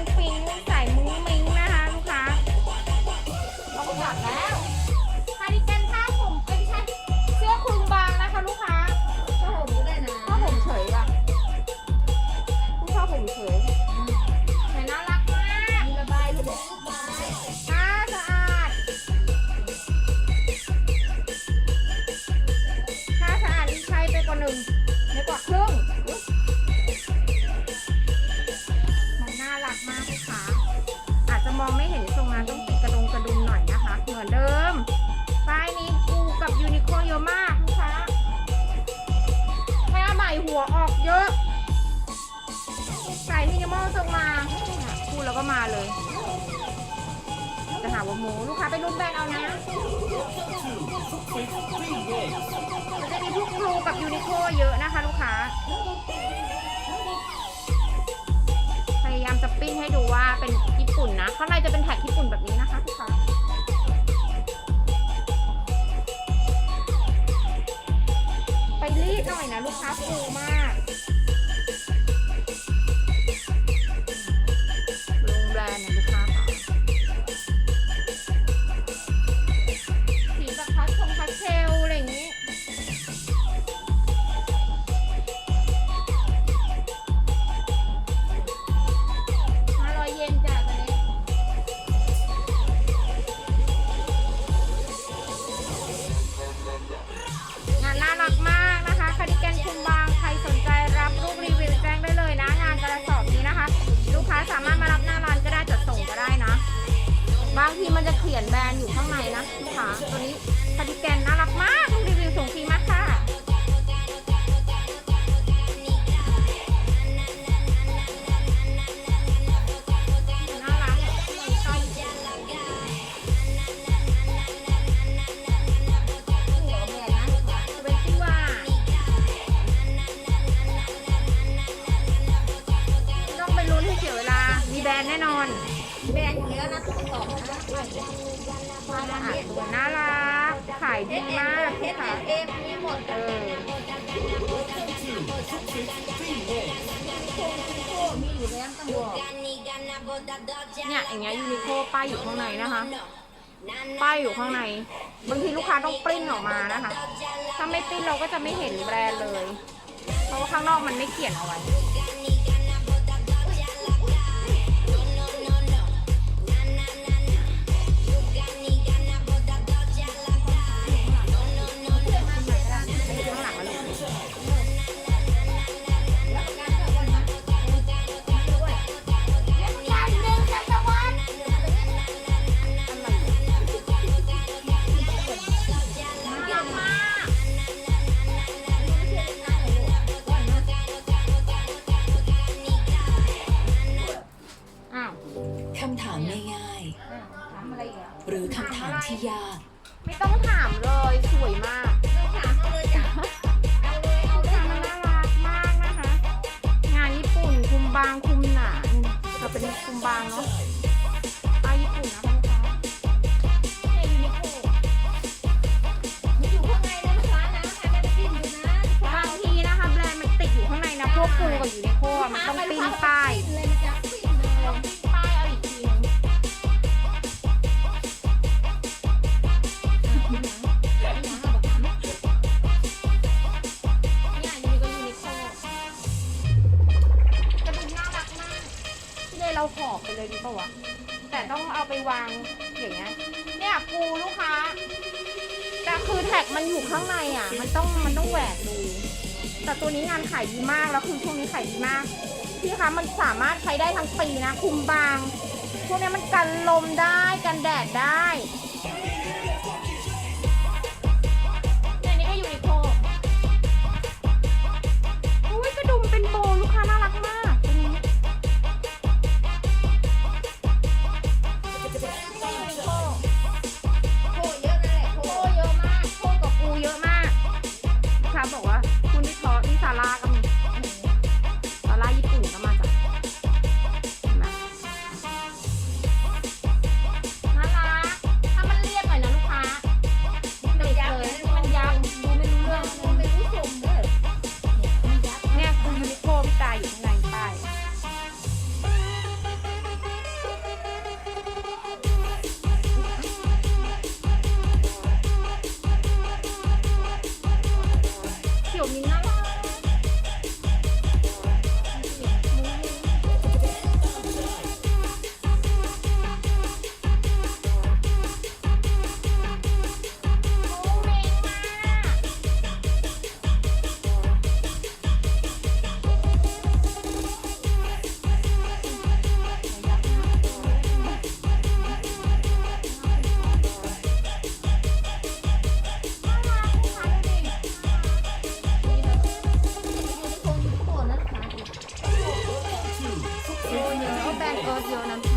งฟิงวิ่งใส่มุ้งมิ้งนะคะลูกค้าเราก็กลัแล้วคาดิแกนผ้าผมเป็นแค่เสื้อคลุมบางนะคะลูกค้าผ้าห่มก็ได้นะผ้าห่มเฉยว่ะผู้ชอบผมเฉยแต่น่ารักมากมีระบายระยสะอาดสะอาดมีใช้ไปกว่หนึ่ง ก็มาเลย จะหาว่าหมูลูกค้าไปรุ่นแบนเอานะจะมีพวกครูกับยูนิโคเยอะนะคะ ลูกค้า พยายามจะปิ้งให้ดูว่าเป็นญี่ปุ่นนะข้างในจะเป็นแท็กญี่ปุ่นแบบนี้นะคะลูกค้าไปรีดหน่อยนะ ลูกค้าฟูมาก อน แบรนด์อยู่แล้วนะตุ๊กอกนะตัวน่ารักน่ารัก ขายดีมากเอค่ะ เอฟมีหมดเออยู่แกเนี่ยอย่างเงี้ยยูนิโคป้ายอยู่ข้างในนะคะป้ายอยู่ข้างใน บางทีลูกค้าต้องปริ้นออกมานะคะ ถ้าไม่ปริ้นเราก็จะไม่เห็นแบรนด์เลย เพราะว่าข้างนอกมันไม่เขียนเอาไว้ กมันอยู่ข้างในอะ มันต้องมันต้องแหวกดู แต่ตัวนี้งานขายดีมากแล้วคือช่วงนี้ขายดีมาก พี่คะมันสามารถใช้ได้ทั้งปีนะ คุมบางช่วงนี้มันกันลมได้กันแดดได้ emocionan.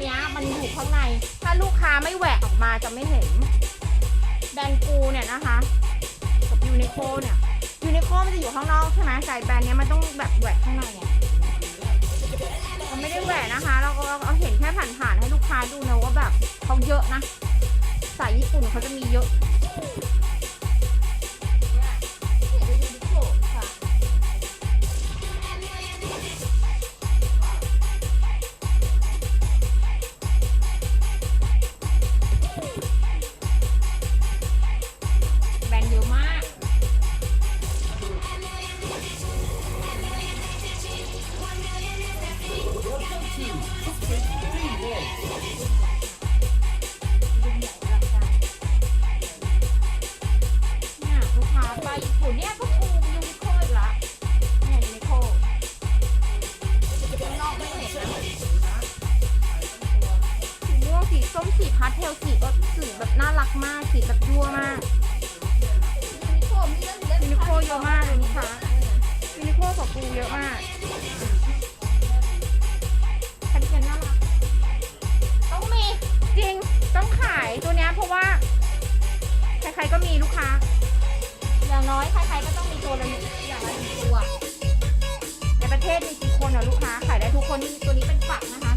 เนี้ยมันอยู่ข้างใน ถ้าลูกค้าไม่แหวกออกมาจะไม่เห็น แบรนด์ปูเนี่ยนะคะ กับยูนิโคเนี่ยยูนิโคมันจะอยู่ข้างนอกใช่ไหมไก่แบรนด์เนี้ยมันต้องแบบแหวกข้างในอะมันไม่ได้แหวกนะคะ เราก็เราเห็นแค่ผ่านๆให้ลูกค้าดูนะว่าแบบเขาเยอะนะสายญี่ปุ่นเขาจะมีเยอะ ปูเยอะมากคาร์ดิแกนน่ารักต้องมีจริงต้องขายตัวเนี้ยเพราะว่า ใครๆก็มีลูกค้า อย่างน้อยใครๆก็ต้องมีตัวละอย่างละหนึ่งตัว ในประเทศมีกี่คนอะลูกค้าขายได้ทุกคนนี่ตัวนี้เป็นฝักนะคะ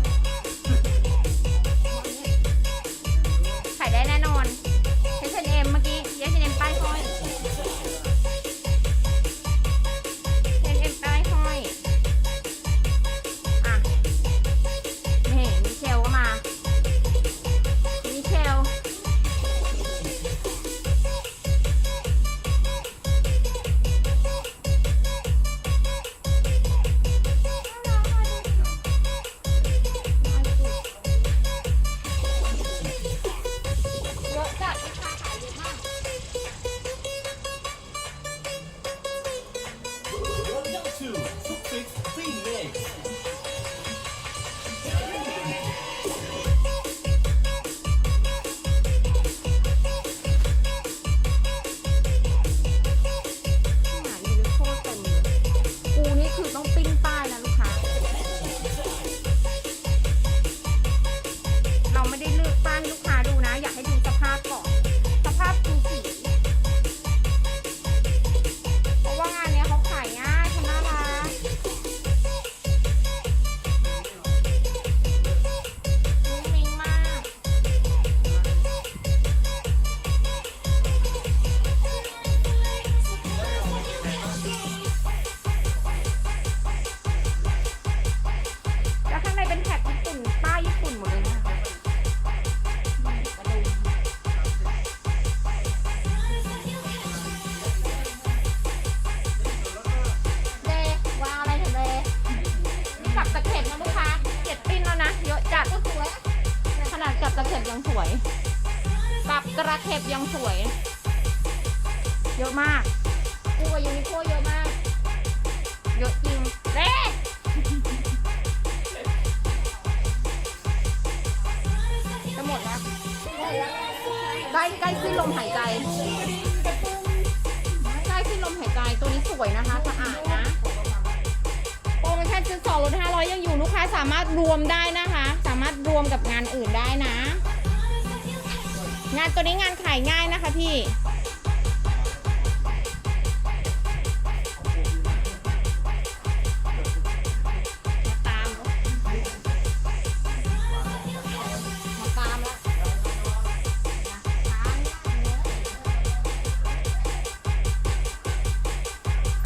ข็บยังสวย เยอะมากกูกับยูนิโคเยอะมาก เยอะจริงเด้จะหมดแล้วใกล้ใกล้สิ้นลมหายใจใกล้สิ้นลมหายใจตัวนี้สวยนะคะสะอาดนะโปรโมชั่นซื้อสองลดห้าร้อยยังอยู่ลูกค้าสามารถรวมได้นะคะ สามารถรวมกับงานอื่นได้นะ งานตัวนี้งานขายง่ายนะคะพี่ ตามมาตามแล้ว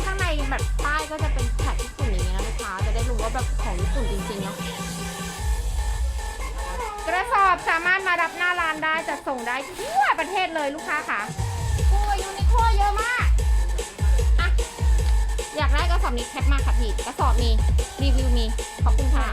ข้างในแบบป้ายก็จะเป็นแท็กญี่ปุ่นอย่างเงี้ยนะลูกค้าจะได้รู้ว่าแบบของญี่ปุ่นจริงๆเนาะ กระสอบสามารถมารับหน้าร้านได้จัดส่งได้ทั่วประเทศเลยลูกค้าค่ะกูยูนิโคเยอะมากอะอยากได้กระสอบนี้แคปมาค่ะพี่กระสอบมีรีวิวมีขอบคุณค่ะ